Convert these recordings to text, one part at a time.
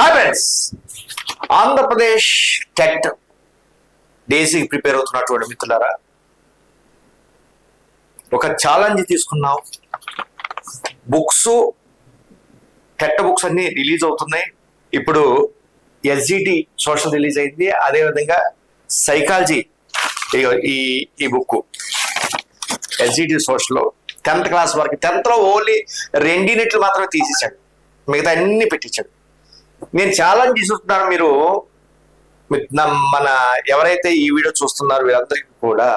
Happens Andhra Pradesh TET డేసీకి prepare అవుతున్నటువంటి మిత్రులారా ఒక ఛాలెంజ్ తీసుకున్నాం బుక్స్ టెట్ బుక్స్ అన్ని రిలీజ్ అవుతున్నాయి. ఇప్పుడు ఎస్జిటి సోషల్ రిలీజ్ అయింది. అదేవిధంగా సైకాలజీ ఈ ఈ book SGT social tenth class వరకు టెన్త్లో ఓన్లీ రెండినిట్లు మాత్రమే తీసేసాడు మిగతా అన్ని పెట్టించాడు. నేను ఛాలెంజ్ చూస్తున్నాను మీరు. మీ- మన ఎవరైతే ఈ వీడియో చూస్తున్నారో వీళ్ళందరికీ కూడా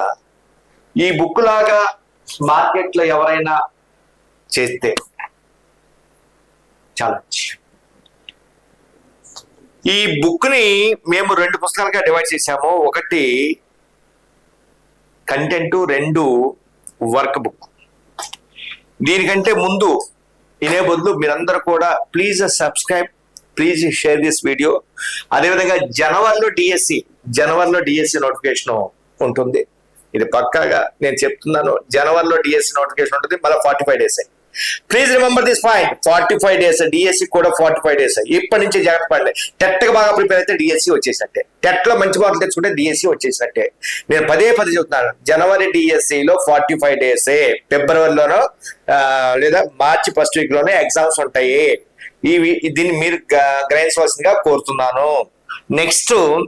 ఈ బుక్ లాగా మార్కెట్లో ఎవరైనా చేస్తే ఛాలెంజ్ ఈ బుక్ని మేము రెండు పుస్తకాలుగా డివైడ్ చేశాము. ఒకటి కంటెంట్ రెండు వర్క్ బుక్ దీనికంటే ముందు ఇదే బదులు మీరందరూ కూడా please subscribe please share this video అదేవిధంగా జనవరిలో డిఎస్సి జనవరిలో డిఎస్సి నోటిఫికేషన్ ఉంటుంది. ఇది పక్కాగా నేను చెప్తున్నాను జనవరిలో డిఎస్సి నోటిఫికేషన్ ఉంటుంది మళ్ళీ forty five days please remember this point forty five days DSC కూడా ఫార్టీ ఫైవ్ డేస్ ఇప్పటి నుంచి జాగ్రత్త పడలే టెట్గా బాగా ప్రిపేర్ అయితే డిఎస్సి వచ్చేసినట్టే. టెట్లో మంచి మార్కులు తెచ్చుకుంటే డిఎస్సి వచ్చేసినట్టే. నేను పదే పదే చెప్తున్నాను జనవరి డిఎస్సిలో ఫార్టీ ఫైవ్ డేస్ ఫిబ్రవరిలోనో లేదా మార్చి ఫస్ట్ వీక్లోనే ఎగ్జామ్స్ ఉంటాయి. ఇవి దీన్ని మీరు గ్రహించవలసిందిగా కోరుతున్నాను. నెక్స్ట్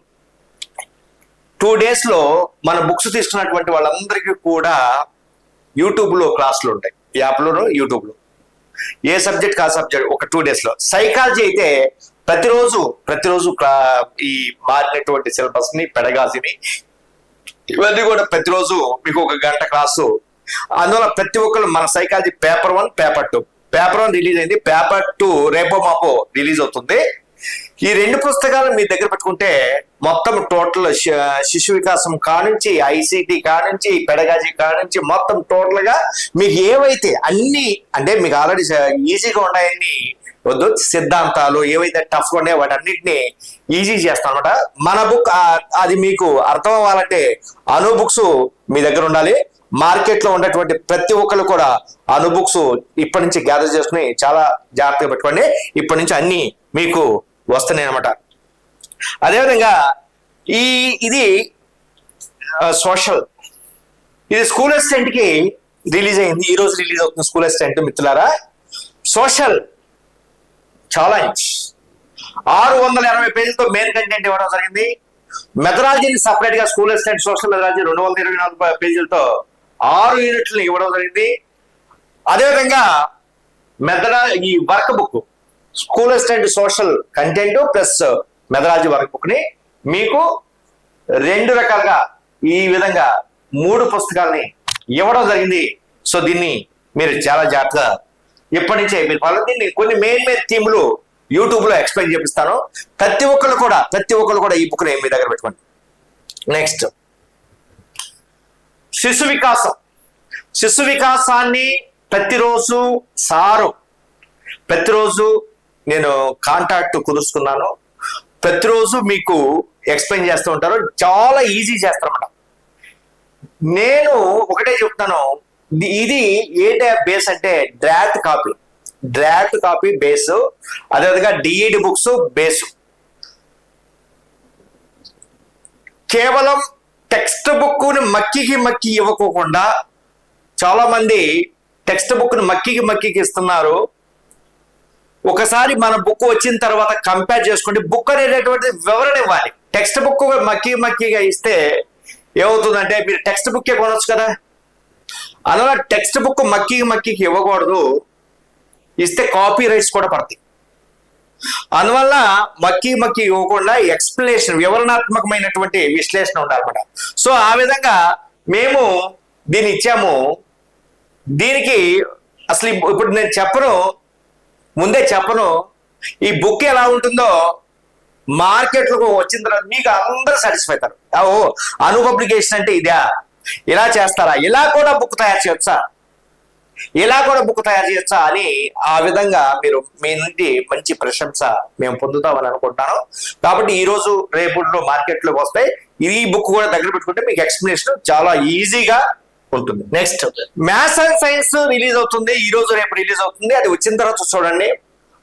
టూ డేస్లో మన బుక్స్ తీసుకున్నటువంటి వాళ్ళందరికీ కూడా యూట్యూబ్లో క్లాసులు ఉంటాయి. యాప్ యూట్యూబ్లో. ఏ సబ్జెక్ట్ కా సబ్జెక్ట్ ఒక టూ డేస్లో. సైకాలజీ అయితే ప్రతిరోజు ప్రతిరోజు క్లా- ఈ మారినటువంటి సిలబస్ని పెడగాసిని ఇవన్నీ కూడా ప్రతిరోజు మీకు ఒక గంట క్లాసు. అందువల్ల ప్రతి ఒక్కరు మన psychology paper one paper two paper one release అయింది. పేపర్ టూ రేపో మాపో రిలీజ్ అవుతుంది. ఈ రెండు పుస్తకాలు మీ దగ్గర పెట్టుకుంటే మొత్తం టోటల్ శిశు వికాసం కానుంచి ఐసిటి కానుంచి పెడగాజీ కానుంచి మొత్తం టోటల్గా మీకు ఏవైతే అన్ని అంటే మీకు ఆల్రెడీ ఈజీగా ఉన్నాయని వద్దు సిద్ధాంతాలు ఏవైతే టఫ్ ఉన్నాయో వాటి అన్నిటిని ఈజీ చేస్తాం అనమాట మన బుక్ అది మీకు అర్థం అవ్వాలంటే అను బుక్స్ మీ దగ్గర ఉండాలి. మార్కెట్లో ఉన్నటువంటి ప్రతి ఒక్కరు కూడా అను బుక్స్ ఇప్పటి నుంచి గ్యాదర్ చేసుకుని చాలా జాగ్రత్తగా పెట్టుకోండి. ఇప్పటి నుంచి అన్ని మీకు వస్తున్నాయి అనమాట అదేవిధంగా ఈ ఇది సోషల్ ఇది స్కూల్ అసిస్టెంట్కి రిలీజ్ అయింది. ఈ రోజు రిలీజ్ అవుతుంది స్కూల్ అసిస్టెంట్ మిత్రులారా. సోషల్ ఛాలెంజ్ ఆరు వందల ఎనభై పేజీలతో మెయిన్ కంటెంట్ ఇవ్వడం జరిగింది. మెథడాలజీని సపరేట్గా స్కూల్ అసిస్టెంట్ సోషల్ మెథడాలజీ రెండు వందల ఇరవై నాలుగు పేజీలతో ఆరు యూనిట్లు ఇవ్వడం జరిగింది. అదేవిధంగా మెథడా ఈ work book school assistant social content plus methodology work బుక్ని మీకు రెండు రకాలుగా ఈ విధంగా మూడు పుస్తకాలని ఇవ్వడం జరిగింది. సో దీన్ని మీరు చాలా జాగ్రత్తగా ఇప్పటి నుంచే మీరు ఫాలో దీన్ని కొన్ని మెయిన్ మెయిన్ థీమ్లు యూట్యూబ్లో ఎక్స్ప్లెయిన్ చేపిస్తాను. ప్రతి ఒక్కరు కూడా ప్రతి ఒక్కరు కూడా ఈ బుక్ని మీ దగ్గర పెట్టుకోండి. నెక్స్ట్ శిశు వికాసం. శిశు వికాసాన్ని ప్రతిరోజు సారు. ప్రతిరోజు నేను కాంటాక్ట్ కుదుర్చుకున్నాను. ప్రతిరోజు మీకు ఎక్స్ప్లెయిన్ చేస్తూ ఉంటారు. చాలా ఈజీ చేస్తారన్నమాట. నేను ఒకటే చెప్తాను. ఇది- ఏ టైప్ బేస్ అంటే? Draft copy draft copy base అదేవిధంగా డిఈడి బుక్స్ బేస్ కేవలం టెక్స్ట్ బుక్ని మక్కికి మక్కి ఇవ్వకోకుండా చాలా మంది టెక్స్ట్ బుక్ని మక్కికి మక్కికి ఇస్తున్నారు. ఒకసారి మన బుక్ వచ్చిన తర్వాత కంపేర్ చేసుకుంటే బుక్ అనేటటువంటి వివరణ ఇవ్వాలి. టెక్స్ట్ బుక్ మక్కి మక్కిగా ఇస్తే ఏమవుతుందంటే మీరు టెక్స్ట్ బుక్కే కొనవచ్చు కదా? అలా టెక్స్ట్ బుక్ మక్కి మక్కికి ఇవ్వకూడదు. ఇస్తే కాపీ రైట్స్ కూడా పడతాయి. అందువల్ల మక్కి మక్కి ఇవ్వకుండా ఎక్స్ప్లెనేషన్ వివరణాత్మకమైనటువంటి విశ్లేషణ ఉండాలన్నమాట. సో ఆ విధంగా మేము దీన్ని ఇచ్చాము. దీనికి అసలు ఇప్పుడు నేను చెప్పను ముందే చెప్పను. ఈ బుక్ ఎలా ఉంటుందో మార్కెట్లకు వచ్చిన తర్వాత మీకు అందరూ సాటిస్ఫై అవుతారు. ఓ అను పబ్లికేషన్ అంటే ఇదే? ఇలా చేస్తారా? ఇలా కూడా బుక్ తయారు చేయొచ్చా? ఇలా కూడా బుక్ తయారు చేయొచ్చా అని ఆ విధంగా మీరు మీ నుండి మంచి ప్రశంస మేము పొందుతామని అనుకుంటున్నాను కాబట్టి ఈ రోజు రేపు మార్కెట్లోకి వస్తే ఈ బుక్ కూడా దగ్గర పెట్టుకుంటే మీకు ఎక్స్ప్లెనేషన్ చాలా ఈజీగా ఉంటుంది. Next maths and science release అవుతుంది. ఈ రోజు రేపు రిలీజ్ అవుతుంది. అది వచ్చిన తర్వాత చూడండి.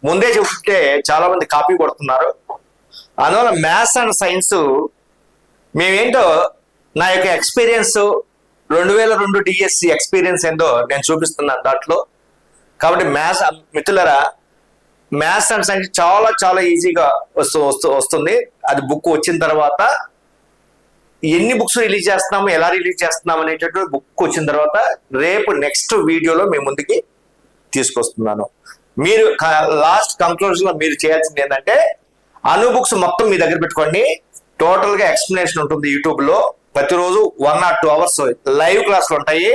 ముందే చెప్తే చాలా మంది కాపీ కొడుతున్నారు. అందువల్ల మ్యాథ్స్ అండ్ సైన్స్ మేమేంటో నా యొక్క ఎక్స్పీరియన్స్ రెండు వేల రెండు డిఎస్సి ఎక్స్పీరియన్స్ ఏందో నేను చూపిస్తున్నాను దాంట్లో. కాబట్టి మ్యాథ్స్ మిత్రులరా మ్యాథ్స్ అండ్ సైన్స్ చాలా చాలా ఈజీగా వస్తూ వస్తూ వస్తుంది. అది బుక్ వచ్చిన తర్వాత ఎన్ని బుక్స్ రిలీజ్ చేస్తున్నాము ఎలా రిలీజ్ చేస్తున్నాము అనేటటువంటి బుక్ వచ్చిన తర్వాత రేపు నెక్స్ట్ వీడియోలో మీ ముందుకి తీసుకొస్తున్నాను. మీరు లాస్ట్ కంక్లూజన్ మీరు చేయాల్సింది ఏంటంటే అను బుక్స్ మొత్తం మీ దగ్గర పెట్టుకోండి. టోటల్గా ఎక్స్ప్లెనేషన్ ఉంటుంది యూట్యూబ్లో. ప్రతిరోజు one or two hours live క్లాసులు ఉంటాయి.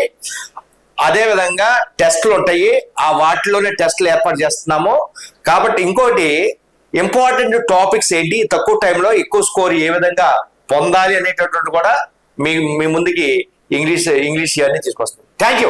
అదే విధంగా టెస్ట్లు ఉంటాయి. ఆ వాటిలోనే టెస్ట్లు ఏర్పాటు చేస్తున్నాము. కాబట్టి ఇంకోటి ఇంపార్టెంట్ టాపిక్స్ ఏంటి? తక్కువ టైంలో ఎక్కువ స్కోర్ ఏ విధంగా పొందాలి అనేటటువంటి కూడా మీ మీ ముందుకి ఇంగ్లీష్ ఇంగ్లీష్ ఇవన్నీ తీసుకొస్తాం థ్యాంక్ యూ